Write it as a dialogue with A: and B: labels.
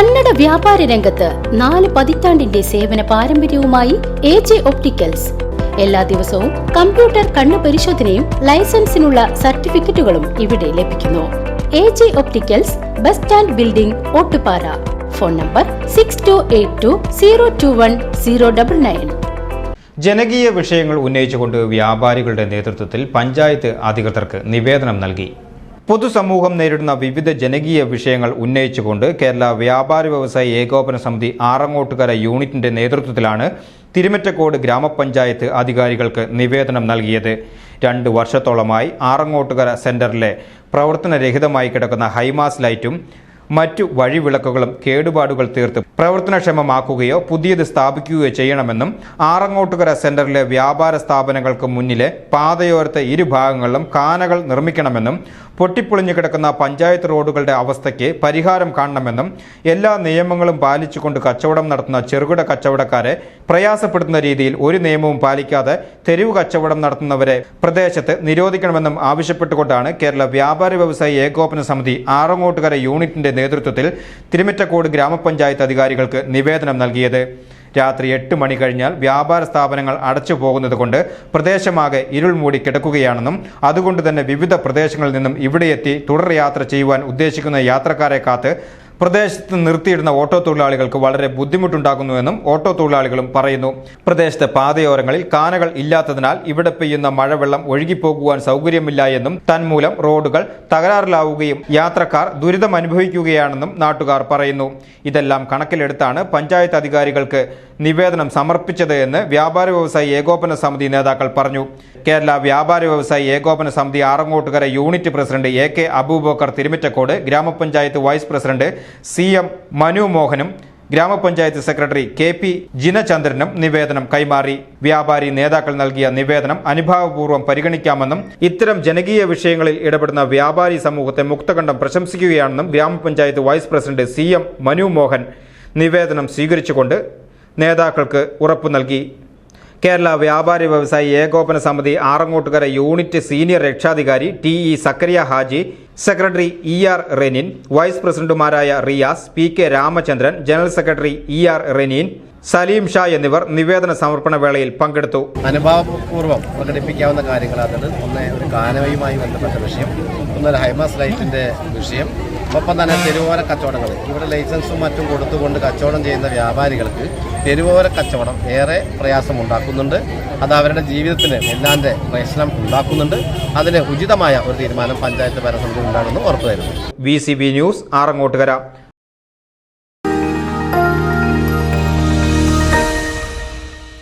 A: കന്നഡ വ്യാപാര രംഗത്ത് നാല് പതിറ്റാണ്ടിന്റെ സേവന പാരമ്പര്യവുമായി എ ജെ ഒപ്റ്റിക്കൽസ്. എല്ലാ ദിവസവും കമ്പ്യൂട്ടർ കണ്ണു പരിശോധനയും ലൈസൻസിനുള്ള സർട്ടിഫിക്കറ്റുകളും ഇവിടെ ലഭിക്കുന്നു. A J opticals bus stand building Ottupara. Phone number six two eight two zero two one zero double nine
B: ജനകീയ വിഷയങ്ങൾ ഉന്നയിച്ചുകൊണ്ട് വ്യാപാരികളുടെ നേതൃത്വത്തിൽ പഞ്ചായത്ത് അധികൃതർക്ക് നിവേദനം നൽകി. പൊതുസമൂഹം നേരിടുന്ന വിവിധ ജനകീയ വിഷയങ്ങൾ ഉന്നയിച്ചുകൊണ്ട് കേരള വ്യാപാരി വ്യവസായ ഏകോപന സമിതി ആറങ്ങോട്ടുകര യൂണിറ്റിന്റെ നേതൃത്വത്തിലാണ് തിരുമറ്റക്കോട് ഗ്രാമപഞ്ചായത്ത് അധികാരികൾക്ക് നിവേദനം നൽകിയത്. രണ്ട് വർഷത്തോളമായി ആറങ്ങോട്ടുകര സെന്ററിലെ പ്രവർത്തനരഹിതമായി കിടക്കുന്ന ഹൈമാസ് ലൈറ്റും മറ്റു വഴിവിളക്കുകളും കേടുപാടുകൾ തീർത്ത് പ്രവർത്തനക്ഷമമാക്കുകയോ പുതിയത് സ്ഥാപിക്കുകയോ ചെയ്യണമെന്നും ആറങ്ങോട്ടുകര സെന്ററിലെ വ്യാപാര സ്ഥാപനങ്ങൾക്ക് മുന്നിലെ പാതയോരത്തെ ഇരുഭാഗങ്ങളിലും കാനകൾ നിർമ്മിക്കണമെന്നും പൊട്ടിപ്പൊളിഞ്ഞു കിടക്കുന്ന പഞ്ചായത്ത് റോഡുകളുടെ അവസ്ഥയ്ക്ക് പരിഹാരം കാണണമെന്നും എല്ലാ നിയമങ്ങളും പാലിച്ചുകൊണ്ട് കച്ചവടം നടത്തുന്ന ചെറുകിട കച്ചവടക്കാരെ പ്രയാസപ്പെടുത്തുന്ന രീതിയിൽ ഒരു നിയമവും പാലിക്കാതെ തെരുവ് കച്ചവടം നടത്തുന്നവരെ പ്രദേശത്ത് നിരോധിക്കണമെന്നും ആവശ്യപ്പെട്ടുകൊണ്ടാണ് കേരള വ്യാപാര വ്യവസായ ഏകോപന സമിതി ആറങ്ങോട്ടുകര യൂണിറ്റിന്റെ നേതൃത്വത്തിൽ തിരുമിറ്റക്കോട് ഗ്രാമപഞ്ചായത്ത് അധികാരികൾക്ക് നിവേദനം നൽകിയത്. രാത്രി എട്ട് മണി കഴിഞ്ഞാൽ വ്യാപാര സ്ഥാപനങ്ങൾ അടച്ചു പോകുന്നതുകൊണ്ട് പ്രദേശമാകെ ഇരുൾ മൂടി കിടക്കുകയാണെന്നും അതുകൊണ്ട് തന്നെ വിവിധ പ്രദേശങ്ങളിൽ നിന്നും ഇവിടെയെത്തി തുടർ യാത്ര ചെയ്യുവാൻ ഉദ്ദേശിക്കുന്ന യാത്രക്കാരെ കാത്ത് പ്രദേശത്ത് നിർത്തിയിടുന്ന ഓട്ടോ തൊഴിലാളികൾക്ക് വളരെ ബുദ്ധിമുട്ടുണ്ടാകുന്നുവെന്നും ഓട്ടോ തൊഴിലാളികളും പറയുന്നു. പ്രദേശത്തെ പാതയോരങ്ങളിൽ കാനകൾ ഇല്ലാത്തതിനാൽ ഇവിടെ പെയ്യുന്ന മഴവെള്ളം ഒഴുകിപ്പോകുവാൻ സൗകര്യമില്ല എന്നും തന്മൂലം റോഡുകൾ തകരാറിലാവുകയും യാത്രക്കാർ ദുരിതം അനുഭവിക്കുകയാണെന്നും നാട്ടുകാർ പറയുന്നു. ഇതെല്ലാം കണക്കിലെടുത്താണ് പഞ്ചായത്ത് അധികാരികൾക്ക് നിവേദനം സമർപ്പിച്ചത് എന്ന് വ്യാപാര വ്യവസായി ഏകോപന സമിതി നേതാക്കൾ പറഞ്ഞു. കേരള വ്യാപാര വ്യവസായി ഏകോപന സമിതി Arangottukara unit president A K Abubakar Thirumittacode ഗ്രാമപഞ്ചായത്ത് vice president C M Manu മോഹനും ഗ്രാമപഞ്ചായത്ത് സെക്രട്ടറി കെ പി ജിനചന്ദ്രനും നിവേദനം കൈമാറി. വ്യാപാരി നേതാക്കൾ നൽകിയ നിവേദനം അനുഭാവപൂർവം പരിഗണിക്കാമെന്നും ഇത്തരം ജനകീയ വിഷയങ്ങളിൽ ഇടപെടുന്ന വ്യാപാരി സമൂഹത്തെ മുക്തകണ്ഠം പ്രശംസിക്കുകയാണെന്നും ഗ്രാമപഞ്ചായത്ത് vice president C M Manu Mohan നിവേദനം സ്വീകരിച്ചുകൊണ്ട് നേതാക്കൾക്ക് ഉറപ്പു നൽകി. കേരള വ്യാപാരി വ്യവസായി ഏകോപന സമിതി ആറങ്ങോട്ടുകര യൂണിറ്റ് സീനിയർ രക്ഷാധികാരി T E Zakariya Haji secretary E R Renin vice പ്രസിഡന്റുമാരായ Riyas P K Ramachandran general secretary E R Renin Saleem Shah എന്നിവർ നിവേദന സമർപ്പണ വേളയിൽ പങ്കെടുത്തു.
C: അനുഭാവപൂർവം പ്രകടിപ്പിക്കാവുന്ന കാര്യങ്ങൾ കാര്യങ്ങളാണ് ഒന്ന് ഒരു കാനവയുമായി ബന്ധപ്പെട്ട വിഷയം ഒന്നൊരു ഹൈമാസ് ലൈറ്റിന്റെ വിഷയം ഒപ്പം തന്നെ തെരുവോര കച്ചവടങ്ങൾ. ഇവിടെ ലൈസൻസും മറ്റും കൊടുത്തുകൊണ്ട് കച്ചവടം ചെയ്യുന്ന വ്യാപാരികൾക്ക് തെരുവോര കച്ചവടം ഏറെ പ്രയാസമുണ്ടാക്കുന്നുണ്ട് അത് അവരുടെ ജീവിതത്തിന് എല്ലാന്റെ പ്രശ്നം ഉണ്ടാക്കുന്നുണ്ട്. അതിന് ഉചിതമായ ഒരു തീരുമാനം പഞ്ചായത്ത് ഭരണസമിതി ഉണ്ടാകുമെന്ന് ഉറപ്പുവരുന്നു
B: വി ന്യൂസ് ആറങ്ങോട്ടുകര.